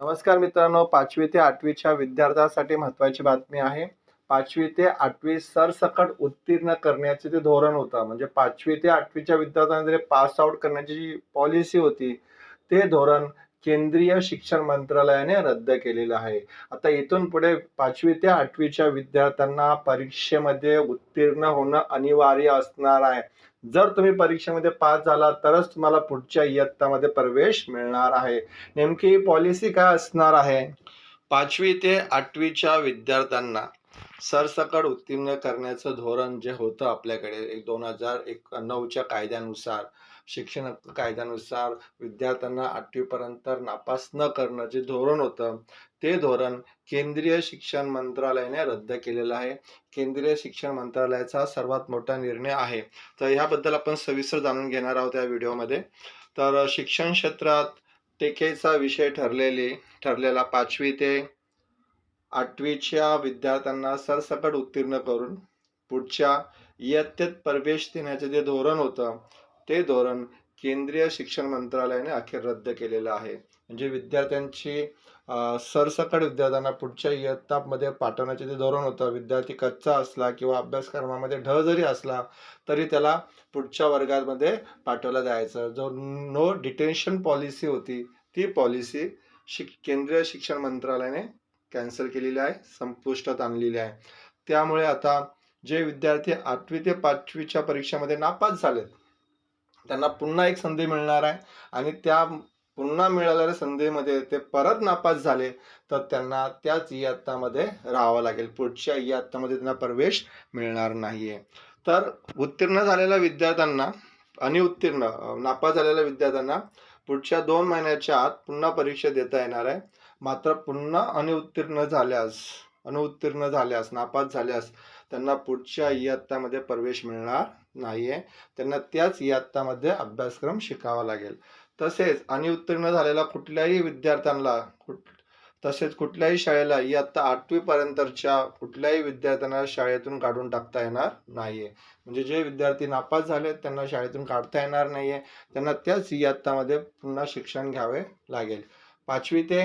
नमस्कार मित्रांनो पाचवी ते आठवीच्या विद्यार्थ्यांसाठी महत्वाची बातमी आहे. पाचवी ते आठवी सरसकट उत्तीर्ण करण्याचे ते धोरण होतं म्हणजे पाचवी ते आठवीच्या विद्यार्थ्यांना पास आउट करण्याची जी पॉलिसी होती ते धोरण केंद्रीय शिक्षण मंत्रालयाने रद्द केलेलं आहे. आता इथून पुढे पाचवी ते आठवीच्या विद्यार्थ्यांना परीक्षेमध्ये उत्तीर्ण होणं अनिवार्य असणार आहे. जर तुम्ही परीक्षेमध्ये पास झाला तरच तुम्हाला पुढच्या इयत्तामध्ये प्रवेश मिळणार आहे. नेमकी पॉलिसी काय असणार आहे? पाचवी ते आठवीच्या विद्यार्थ्यांना सरसकट उत्तीर्ण करण्याचं धोरण जे होतं आपल्याकडे एक दोन हजार एक नऊच्या कायद्यानुसार शिक्षण कायद्यानुसार विद्यार्थ्यांना आठवीपर्यंत नापास न करणं जे धोरण होतं ते धोरण केंद्रीय शिक्षण मंत्रालयाने रद्द केलेलं आहे. केंद्रीय शिक्षण मंत्रालयाचा सर्वात मोठा निर्णय आहे. तर ह्याबद्दल आपण सविस्तर जाणून घेणार आहोत या व्हिडिओमध्ये. तर शिक्षण क्षेत्रात टेकेचा विषय ठरलेली ठरलेला पाचवी ते आठवीच्या विद्यार्थ्यांना सरसकट उत्तीर्ण करून पुढच्या इयत्तेत प्रवेश देण्याचे जे धोरण होतं ते धोरण केंद्रीय शिक्षण मंत्रालयाने अखेर रद्द केलेलं आहे. म्हणजे विद्यार्थ्यांची सरसकट विद्यार्थ्यांना पुढच्या इयत्तामध्ये पाठवण्याचे जे धोरण होतं विद्यार्थी कच्चा असला किंवा अभ्यासक्रमामध्ये ढ जरी असला तरी त्याला पुढच्या वर्गामध्ये पाठवला जायचं. जो नो डिटेन्शन पॉलिसी होती ती पॉलिसी शिक केंद्रीय शिक्षण मंत्रालयाने कॅन्सल केलेली आहे संपुष्टात आणलेली आहे. त्यामुळे आता जे विद्यार्थी आठवी ते पाचवीच्या परीक्षेमध्ये नापास झालेत त्यांना पुन्हा एक संधी मिळणार आहे आणि त्या पुन्हा मिळालेल्या संधीमध्ये ते परत नापास झाले तर त्यांना त्याच इयत्तामध्ये राहावं लागेल. पुढच्या इयत्तामध्ये त्यांना प्रवेश मिळणार नाहीये. तर उत्तीर्ण झालेल्या विद्यार्थ्यांना आणि उत्तीर्ण नापास झालेल्या विद्यार्थ्यांना पुढच्या दोन महिन्याच्या आत पुन्हा परीक्षा देता येणार आहे. मात्र पुन्हा अनुत्तीर्ण झाल्यास अनुत्तीर्ण झाल्यास नापास झाल्यास त्यांना पुढच्या इयत्तामध्ये प्रवेश मिळणार नाहीये. त्यांना त्याच इयत्तामध्ये अभ्यासक्रम शिकावा लागेल. तसेच अनुत्तीर्ण झालेल्या कुठल्याही विद्यार्थ्यांना कुठ तसेच कुठल्याही शाळेला इयत्ता आठवी पर्यंतच्या कुठल्याही विद्यार्थ्यांना शाळेतून काढून टाकता येणार नाहीये. म्हणजे जे विद्यार्थी नापास झाले त्यांना शाळेतून काढता येणार नाहीये. त्यांना त्याच इयत्तामध्ये पुन्हा शिक्षण घ्यावे लागेल. पाचवी ते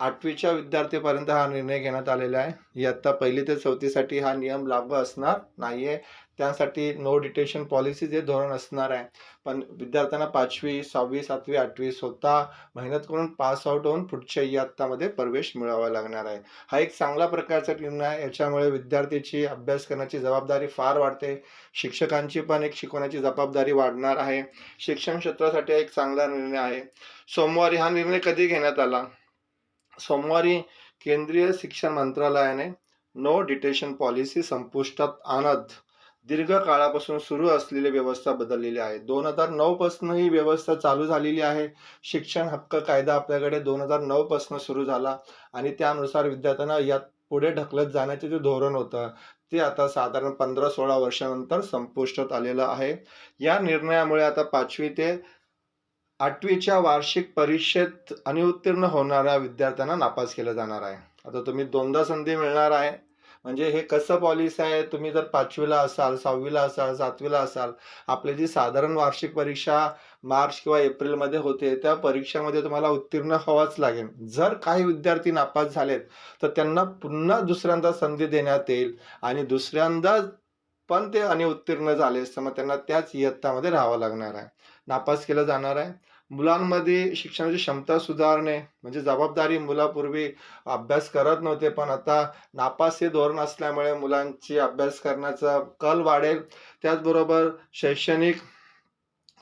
आठवीच्या विद्यार्थीपर्यंत हा निर्णय घेण्यात आलेला आहे. इयत्ता पहिली ते चौथीसाठी हा नियम लागू असणार नाहीये. त्यासाठी नो डिटेशन पॉलिसी जे धोरण असणार आहे. पण विद्यार्थ्यांना पाचवी सहावी सातवी आठवी स्वतः मेहनत करून पास आउट होऊन पुढच्या इयत्तामध्ये प्रवेश मिळावा लागणार आहे. हा एक चांगला प्रकारचा निर्णय आहे. याच्यामुळे विद्यार्थ्याची अभ्यास करण्याची जबाबदारी फार वाढते. शिक्षकांची पण एक शिकवण्याची जबाबदारी वाढणार आहे. शिक्षण क्षेत्रासाठी एक चांगला निर्णय आहे. सोमवारी हा निर्णय कधी घेण्यात आला? सोमवारी केंद्रीय शिक्षण मंत्रालयाने नो डिटेशन पॉलिसी संपुष्टात आणत दीर्घ काळापासून सुरू असलेली व्यवस्था बदललेली आहे. दोन हजार नऊपासून ही व्यवस्था चालू झालेली आहे. शिक्षण हक्क कायदा आपल्याकडे दोन हजार नऊपासून सुरू झाला आणि त्यानुसार विद्यार्थ्यांना यात पुढे ढकलत जाण्याचे जे धोरण होतं ते आता साधारण पंधरा सोळा वर्षानंतर संपुष्टात आलेलं आहे. या निर्णयामुळे आता पाचवी ते आठवीच्या वार्षिक परीक्षेत अनुत्तीर्ण होणाऱ्या विद्यार्थ्यांना नापास केलं जाणार आहे. आता तुम्ही दोनदा संधी मिळणार आहे. म्हणजे हे कसं पॉलिसी आहे? तुम्ही जर पाचवीला असाल सहावीला असाल सातवीला असाल आपली जी साधारण वार्षिक परीक्षा मार्च किंवा एप्रिलमध्ये होते त्या परीक्षामध्ये तुम्हाला उत्तीर्ण हवाच लागेल. जर काही विद्यार्थी नापास झालेत तर त्यांना पुन्हा दुसऱ्यांदा संधी देण्यात येईल आणि दुसऱ्यांदा पण ते अनिउत्तीर्ण झाले तर मग त्यांना त्याच इयत्तामध्ये राहावं लागणार आहे. नापास केलं जाणार आहे. मुलांमध्ये शिक्षणाची क्षमता सुधारणे म्हणजे जबाबदारी मुलापूर्वी अभ्यास करत नव्हते पण आता नापास हे धोरण असल्यामुळे मुलांची अभ्यास करण्याचा कल वाढेल. त्याचबरोबर शैक्षणिक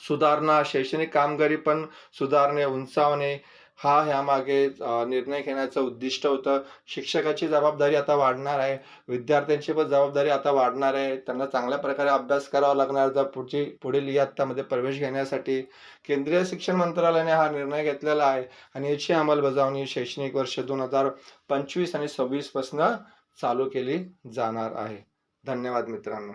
सुधारणा शैक्षणिक कामगिरी पण सुधारणे उंचावणे हा ह्यामागे निर्णय घेण्याचं उद्दिष्ट होतं. शिक्षकाची जबाबदारी आता वाढणार आहे. विद्यार्थ्यांची पण जबाबदारी आता वाढणार आहे. त्यांना चांगल्या प्रकारे अभ्यास करावा लागणार. जर पुढची पुढील इयत्तामध्ये प्रवेश घेण्यासाठी केंद्रीय शिक्षण मंत्रालयाने हा निर्णय घेतलेला आहे. आणि याची अंमलबजावणी शैक्षणिक वर्ष दोन हजार पंचवीस आणि सव्वीसपासून चालू केली जाणार आहे. धन्यवाद मित्रांनो.